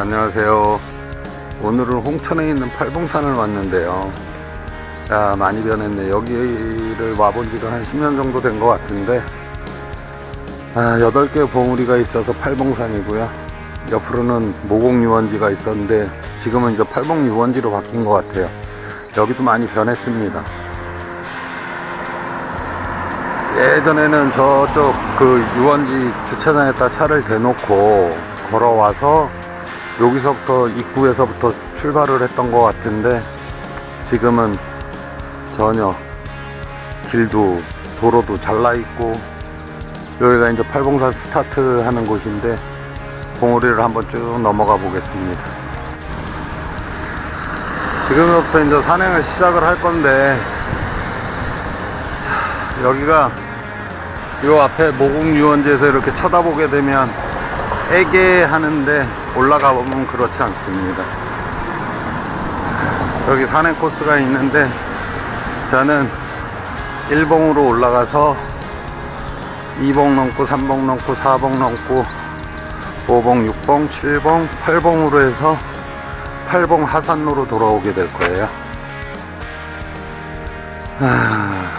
안녕하세요. 오늘은 홍천에 있는 팔봉산을 왔는데요. 야, 많이 변했네. 여기를 와본 지가 한 10년 정도 된 것 같은데, 아, 8개 봉우리가 있어서 팔봉산이고요. 옆으로는 모곡유원지가 있었는데, 지금은 이제 팔봉유원지로 바뀐 것 같아요. 여기도 많이 변했습니다. 예전에는 저쪽 그 유원지 주차장에다 차를 대놓고 걸어와서 여기서부터 입구에서부터 출발을 했던 것 같은데 지금은 전혀 길도 도로도 잘라 있고 여기가 이제 팔봉산 스타트 하는 곳인데 봉우리를 한번 쭉 넘어가 보겠습니다. 지금부터 이제 산행을 시작을 할 건데 여기가 요 앞에 모국유원지에서 이렇게 쳐다보게 되면 애게 하는데 올라가 보면 그렇지 않습니다. 여기 산행 코스가 있는데 저는 1봉으로 올라가서 2봉 넘고 3봉 넘고 4봉 넘고 5봉, 6봉, 7봉, 8봉으로 해서 8봉 하산로로 돌아오게 될 거예요. 아,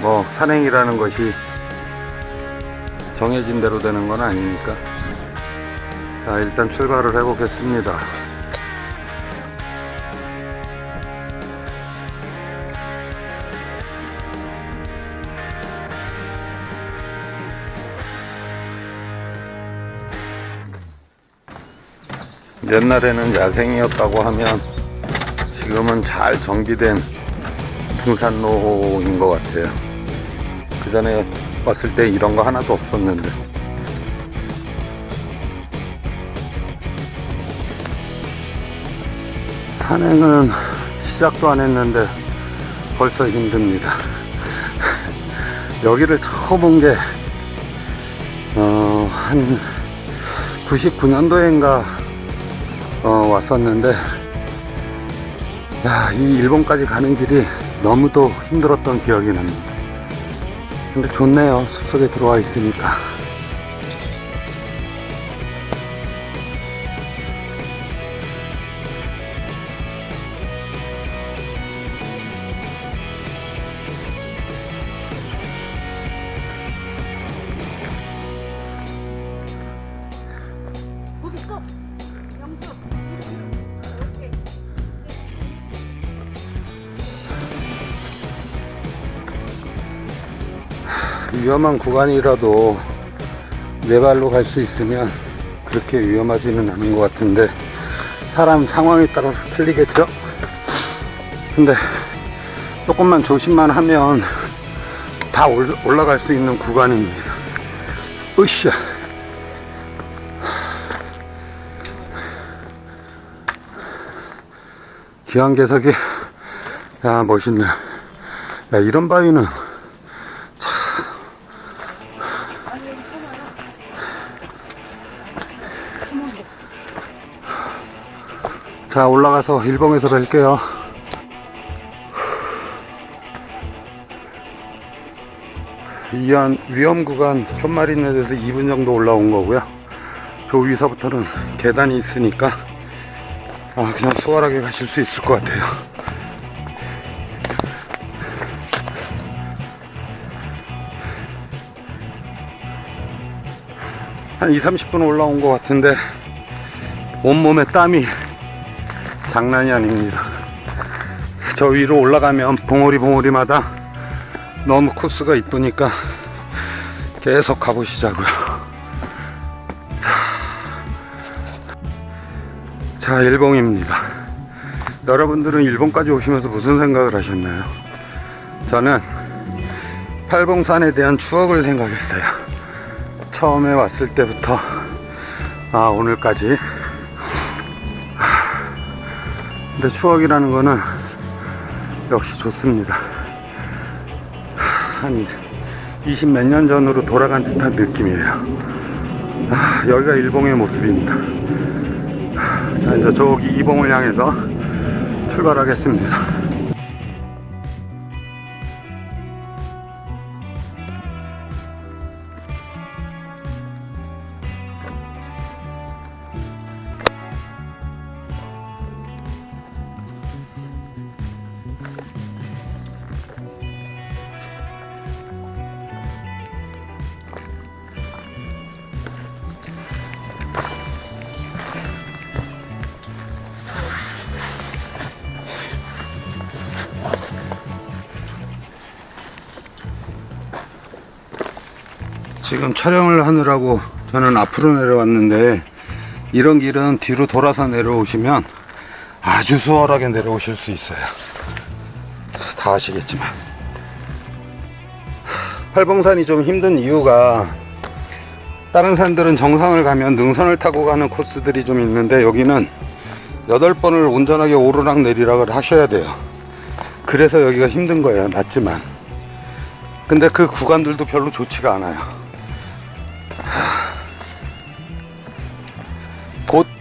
뭐 산행이라는 것이 정해진 대로 되는 건 아니니까 자 일단 출발을 해 보겠습니다. 옛날에는 야생이었다고 하면 지금은 잘 정비된 등산로인 것 같아요. 그 전에 왔을 때 이런 거 하나도 없었는데 산행은 시작도 안 했는데 벌써 힘듭니다 여기를 처음 온 게 어, 한 99년도인가 어, 왔었는데 야, 이 일본까지 가는 길이 너무도 힘들었던 기억이 납니다 근데 좋네요. 숲속에 들어와 있으니까. 위험한 구간이라도 네 발로 갈 수 있으면 그렇게 위험하지는 않은 것 같은데 사람 상황에 따라서 틀리겠죠? 근데 조금만 조심만 하면 다 올- 올라갈 수 있는 구간입니다. 으쌰. 기안개석이 야 멋있네. 야 이런 바위는 자 올라가서 일봉에서 뵐게요. 이한 위험 구간 편마린넷에서 2분 정도 올라온 거고요. 저 위서부터는 계단이 있으니까 아 그냥 수월하게 가실 수 있을 것 같아요. 한 2, 30분 올라온 것 같은데 온몸에 땀이 장난이 아닙니다. 저 위로 올라가면 봉우리 봉우리마다 너무 코스가 이쁘니까 계속 가보시자고요. 자, 일봉입니다. 여러분들은 일본까지 오시면서 무슨 생각을 하셨나요? 저는 팔봉산에 대한 추억을 생각했어요. 처음에 왔을 때부터 아, 오늘까지 근데 추억이라는 거는 역시 좋습니다. 한 20 몇 년 전으로 돌아간 듯한 느낌이에요. 아, 여기가 일봉의 모습입니다. 자, 이제 저기 이봉을 향해서 출발하겠습니다. 지금 촬영을 하느라고 저는 앞으로 내려왔는데 이런 길은 뒤로 돌아서 내려오시면 아주 수월하게 내려오실 수 있어요. 다 아시겠지만. 팔봉산이 좀 힘든 이유가 다른 산들은 정상을 가면 능선을 타고 가는 코스들이 좀 있는데 여기는 8번을 온전하게 오르락 내리락을 하셔야 돼요. 그래서 여기가 힘든 거예요. 낮지만. 근데 그 구간들도 별로 좋지가 않아요.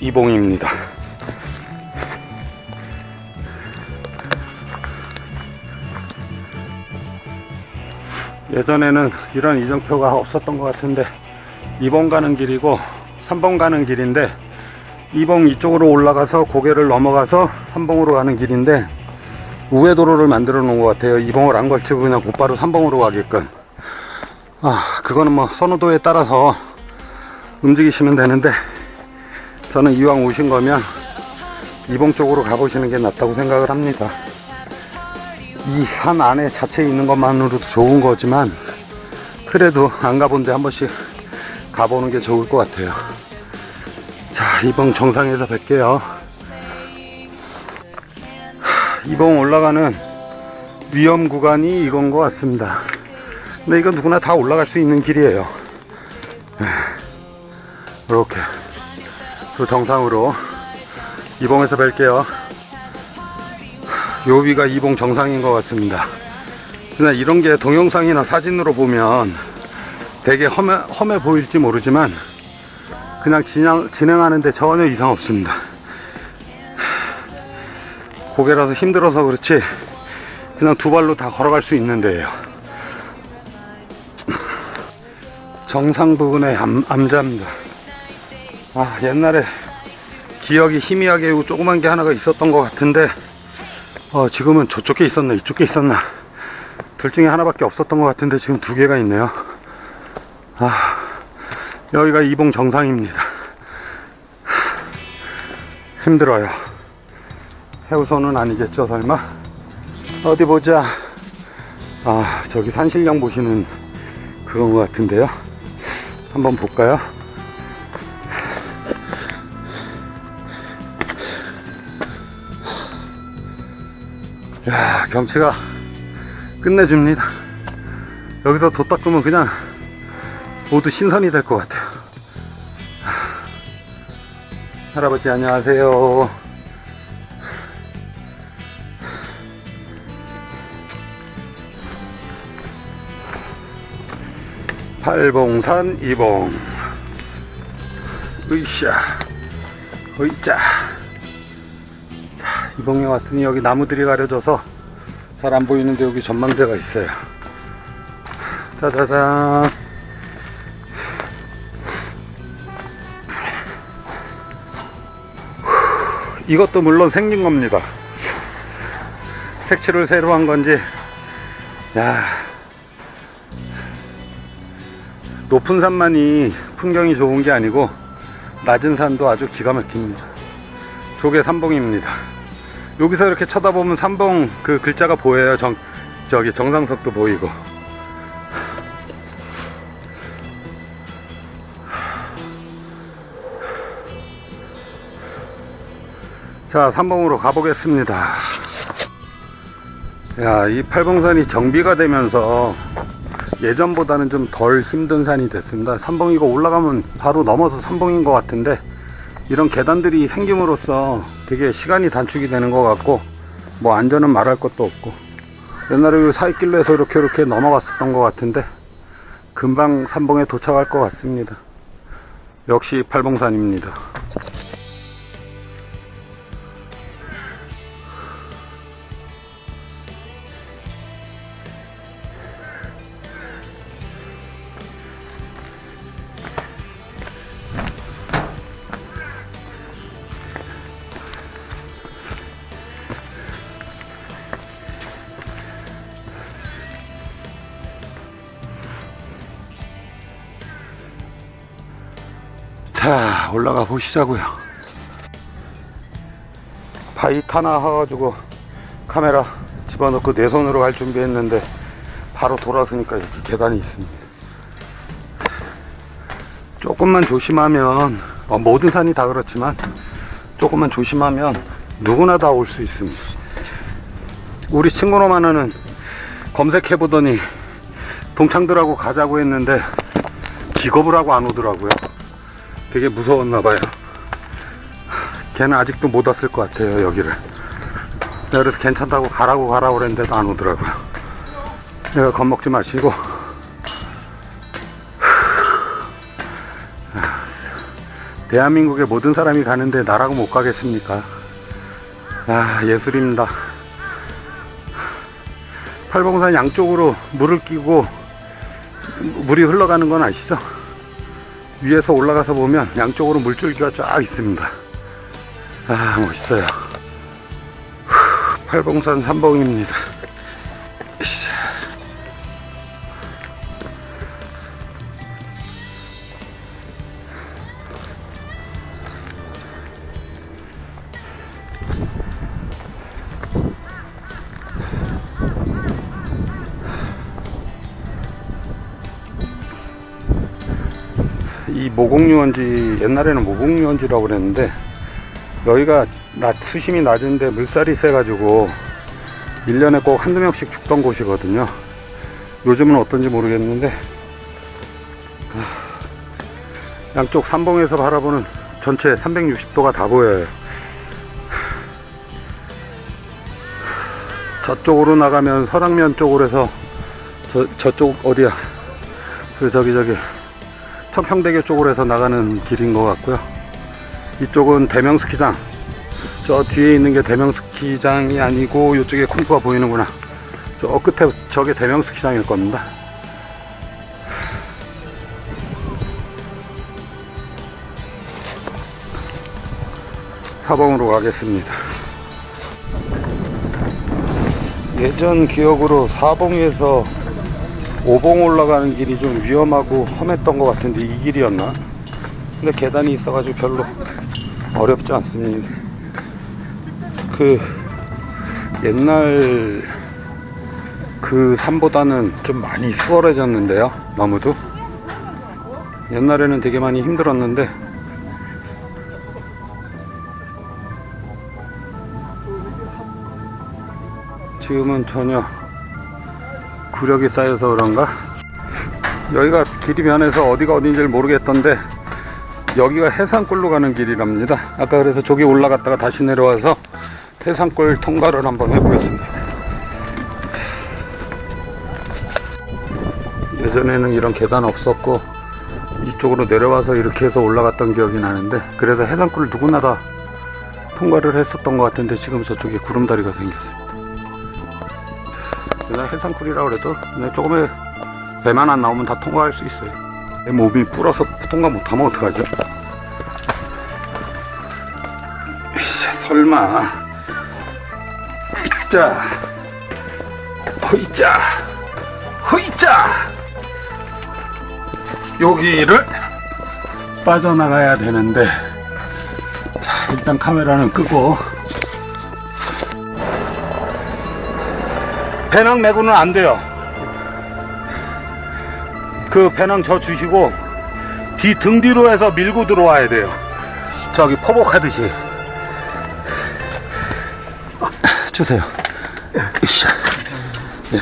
이봉입니다. 예전에는 이런 이정표가 없었던 것 같은데 2번 가는 길이고 3번 가는 길인데 2번 이쪽으로 올라가서 고개를 넘어가서 3번으로 가는 길인데 우회 도로를 만들어 놓은 것 같아요 2번을 안 걸치고 그냥 곧바로 3번으로 가게끔 아 그거는 뭐 선호도에 따라서 움직이시면 되는데 저는 이왕 오신 거면 2번 쪽으로 가보시는 게 낫다고 생각을 합니다. 이 산 안에 자체에 있는 것만으로도 좋은 거지만 그래도 안 가본 데 한 번씩 가보는 게 좋을 것 같아요. 자 이봉 정상에서 뵐게요. 하, 이봉 올라가는 위험 구간이 이건 것 같습니다. 근데 이건 누구나 다 올라갈 수 있는 길이에요. 이렇게 또 정상으로 이봉에서 뵐게요 요 위가 이봉 정상인 것 같습니다. 그냥 이런 게 동영상이나 사진으로 보면 되게 험해, 험해 보일지 모르지만 그냥 진행, 진행하는데 전혀 이상 없습니다. 고개라서 힘들어서 그렇지 그냥 두 발로 다 걸어갈 수 있는 데예요. 정상 부분의 암, 암자입니다. 아 옛날에 기억이 희미하게 조그만 게 하나가 있었던 것 같은데 어, 지금은 저쪽에 있었나 이쪽에 있었나. 둘 중에 하나밖에 없었던 것 같은데 지금 두 개가 있네요. 아 여기가 이봉 정상입니다. 힘들어요. 해우소는 아니겠죠 설마? 어디 보자. 아 저기 산신령 보시는 그건 것 같은데요. 한번 볼까요 경치가 끝내줍니다. 여기서 도 닦으면 그냥 모두 신선이 될 것 같아요. 할아버지 안녕하세요. 팔봉산 이봉. 으쌰 으이짜. 이봉에 왔으니 여기 나무들이 가려져서 잘 안 보이는데 여기 전망대가 있어요. 짜자잔. 후, 이것도 물론 생긴 겁니다. 색칠을 새로 한 건지, 야 높은 산만이 풍경이 좋은 게 아니고 낮은 산도 아주 기가 막힙니다. 조개 삼봉입니다. 여기서 이렇게 쳐다보면 삼봉 그 글자가 보여요. 정, 저기 정상석도 보이고. 자, 삼봉으로 가보겠습니다. 야, 이 팔봉산이 정비가 되면서 예전보다는 좀 덜 힘든 산이 됐습니다. 삼봉이고 올라가면 바로 넘어서 삼봉인 것 같은데 이런 계단들이 생김으로써 되게 시간이 단축이 되는 것 같고 뭐 안전은 말할 것도 없고 옛날에 그 사이길로 해서 이렇게 이렇게 넘어갔었던 것 같은데 금방 삼봉에 도착할 것 같습니다. 역시 팔봉산입니다. 자 올라가 보시자고요 바위 타나 해가지고 카메라 집어넣고 내 손으로 갈 준비했는데 바로 돌아서니까 이렇게 계단이 있습니다 조금만 조심하면 어, 모든 산이 다 그렇지만 조금만 조심하면 누구나 다 올 수 있습니다. 우리 하나는 검색해 보더니 동창들하고 가자고 했는데 기겁을 하고 안 오더라고요. 되게 무서웠나 봐요. 걔는 아직도 못 왔을 것 같아요 여기를. 내가 그래서 괜찮다고 가라고 가라고 그랬는데도 안 오더라고요. 내가 겁먹지 마시고 대한민국의 모든 사람이 가는데 나라고 못 가겠습니까? 아, 예술입니다. 팔봉산 양쪽으로 물을 끼고 물이 흘러가는 건 아시죠? 위에서 올라가서 보면 양쪽으로 물줄기가 쫙 있습니다. 아, 멋있어요. 후, 팔봉산 삼봉입니다. 모곡유원지 옛날에는 모곡유원지라고 그랬는데 여기가 낮 수심이 낮은데 물살이 세가지고 1년에 꼭 한두 명씩 죽던 곳이거든요. 요즘은 어떤지 모르겠는데 아, 양쪽 삼봉에서 바라보는 전체 360도가 다 보여요. 저쪽으로 나가면 서랑면 쪽으로 해서 저, 저쪽 어디야? 그 저기 저기 청평대교 쪽으로 해서 나가는 길인 것 같고요. 이쪽은 대명스키장. 저 뒤에 있는 게 대명스키장이 아니고 이쪽에 콩쿠가 보이는구나. 저 끝에 저게 대명스키장일 겁니다. 사봉으로 가겠습니다. 예전 기억으로 사봉에서 오봉 올라가는 길이 좀 위험하고 험했던 것 같은데 이 길이었나? 근데 계단이 있어가지고 별로 어렵지 않습니다. 그 옛날 그 산보다는 좀 많이 수월해졌는데요. 너무도 옛날에는 되게 많이 힘들었는데 지금은 전혀 구력이 쌓여서 그런가? 여기가 길이 변해서 어디가 어딘지를 모르겠던데 여기가 해산골로 가는 길이랍니다. 아까 그래서 저기 올라갔다가 다시 내려와서 해산골 통과를 한번 해보겠습니다. 예전에는 이런 계단 없었고 이쪽으로 내려와서 이렇게 해서 올라갔던 기억이 나는데 그래서 해산골 누구나 다 통과를 했었던 것 같은데 지금 저쪽에 구름다리가 생겼어요. 그냥 해상쿨이라 그래도 그냥 조금의 배만 안 나오면 다 통과할 수 있어요. 내 몸이 불어서 통과 못하면 어떡하죠? 설마. 자, 허이자, 허이자. 여기를 빠져나가야 되는데, 자, 일단 카메라는 끄고. 배낭 메고는 안 돼요. 그 배낭 저 주시고 뒤 등 뒤로 해서 밀고 들어와야 돼요. 저기 포복하듯이. 주세요. 으쌰. 네.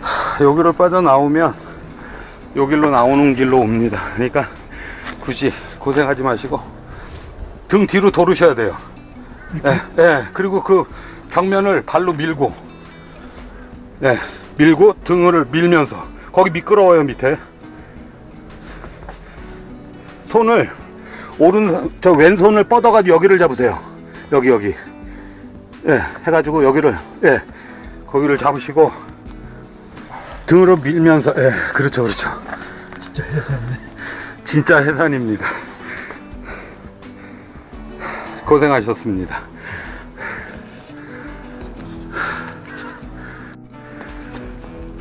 하, 여기로 빠져나오면 여기로 나오는 길로 옵니다. 그러니까 굳이 고생하지 마시고 등 뒤로 돌으셔야 돼요. 예, 예. 그리고 그 벽면을 발로 밀고, 네, 밀고 등을 밀면서 거기 미끄러워요 밑에. 손을 오른 저 왼손을 뻗어가지고 여기를 잡으세요. 여기 여기. 예, 해가지고 여기를 예, 거기를 잡으시고 등으로 밀면서 예, 그렇죠, 그렇죠. 진짜 해산네. 진짜 해산입니다. 고생하셨습니다.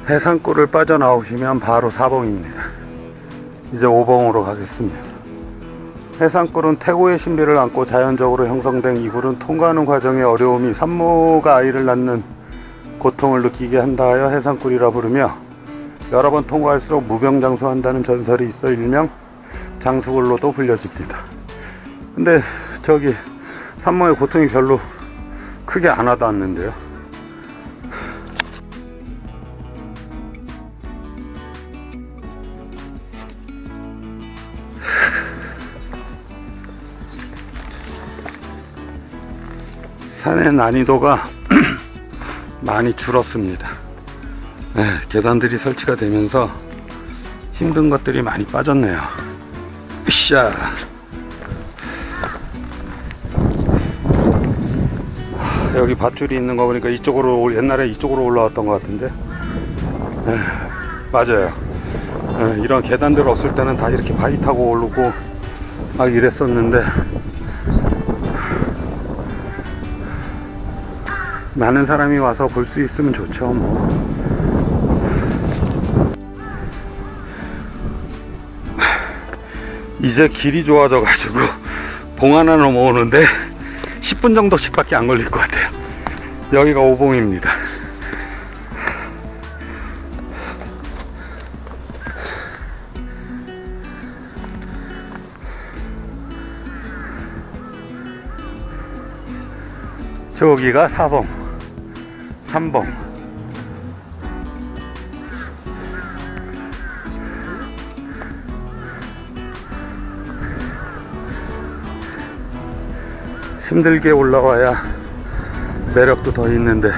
해산골을 빠져나오시면 바로 사봉입니다. 이제 오봉으로 가겠습니다. 해산골은 태고의 신비를 안고 자연적으로 형성된 이굴은 통과하는 과정의 어려움이 산모가 아이를 낳는 고통을 느끼게 한다 하여 해산골이라 부르며 여러 번 통과할수록 무병장수한다는 전설이 있어 일명 장수굴로도 불려집니다. 근데 저기 산모의 고통이 별로 크게 안 와닿았는데요. 산의 난이도가 많이 줄었습니다. 네, 계단들이 설치가 되면서 힘든 것들이 많이 빠졌네요. 으쌰. 하, 여기 밧줄이 있는 거 보니까 이쪽으로 올- 옛날에 이쪽으로 올라왔던 것 같은데. 네, 맞아요. 네, 이런 계단들 없을 때는 다 이렇게 바위 타고 오르고 막 이랬었는데 많은 사람이 와서 볼 수 있으면 좋죠. 뭐. 이제 길이 좋아져 가지고 봉 하나 넘어오는데 10분 정도씩 밖에 안 걸릴 것 같아요. 여기가 오봉입니다. 저기가 4봉, 3봉. 힘들게 올라와야 매력도 더 있는데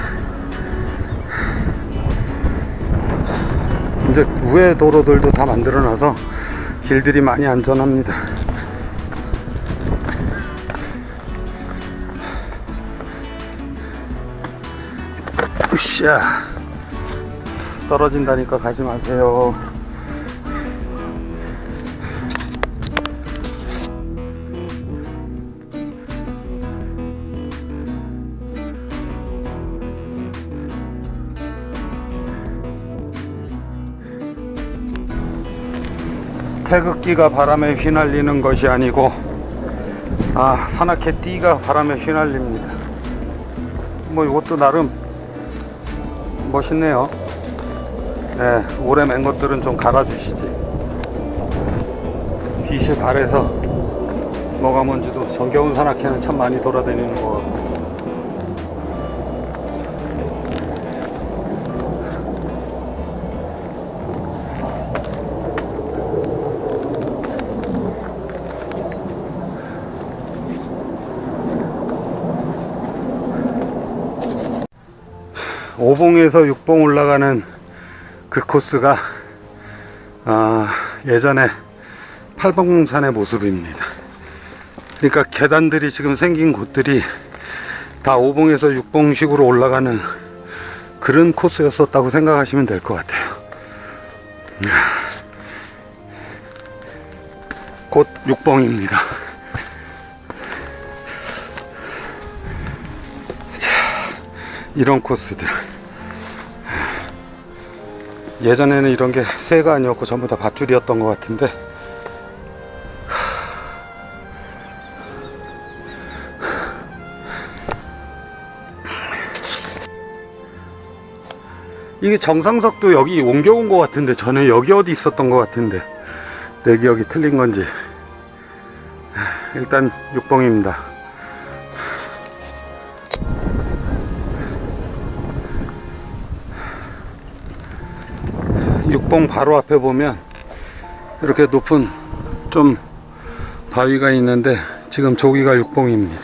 이제 우회 도로들도 다 만들어 놔서 길들이 많이 안전합니다. 으쌰 떨어진다니까 가지 마세요. 태극기가 바람에 휘날리는 것이 아니고 아 산악회 띠가 바람에 휘날립니다. 뭐 이것도 나름 멋있네요. 네, 오래 맨 것들은 좀 갈아주시지. 빛에 발에서 뭐가 뭔지도 정겨운 산악회는 참 많이 돌아다니는 것 같아요. 5봉에서 6봉 올라가는 그 코스가 어, 예전에 팔봉산의 모습입니다. 그러니까 계단들이 지금 생긴 곳들이 다 5봉에서 6봉식으로 올라가는 그런 코스였었다고 생각하시면 될 것 같아요. 곧 6봉입니다. 자, 이런 코스들. 예전에는 이런 게 새가 아니었고 전부 다 밧줄이었던 것 같은데. 이게 정상석도 여기 옮겨온 것 같은데 저는 여기 어디 있었던 것 같은데. 내 기억이 틀린 건지. 일단 6봉입니다 육봉 바로 앞에 보면 이렇게 높은 좀 바위가 있는데 지금 저기가 육봉입니다.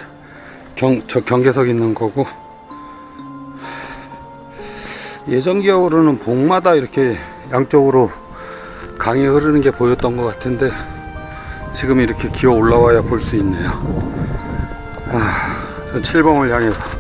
경, 저 경계석 있는 거고 예전 기억으로는 봉마다 이렇게 양쪽으로 강이 흐르는 게 보였던 것 같은데 지금 이렇게 기어 올라와야 볼 수 있네요. 아, 저 7봉을 향해서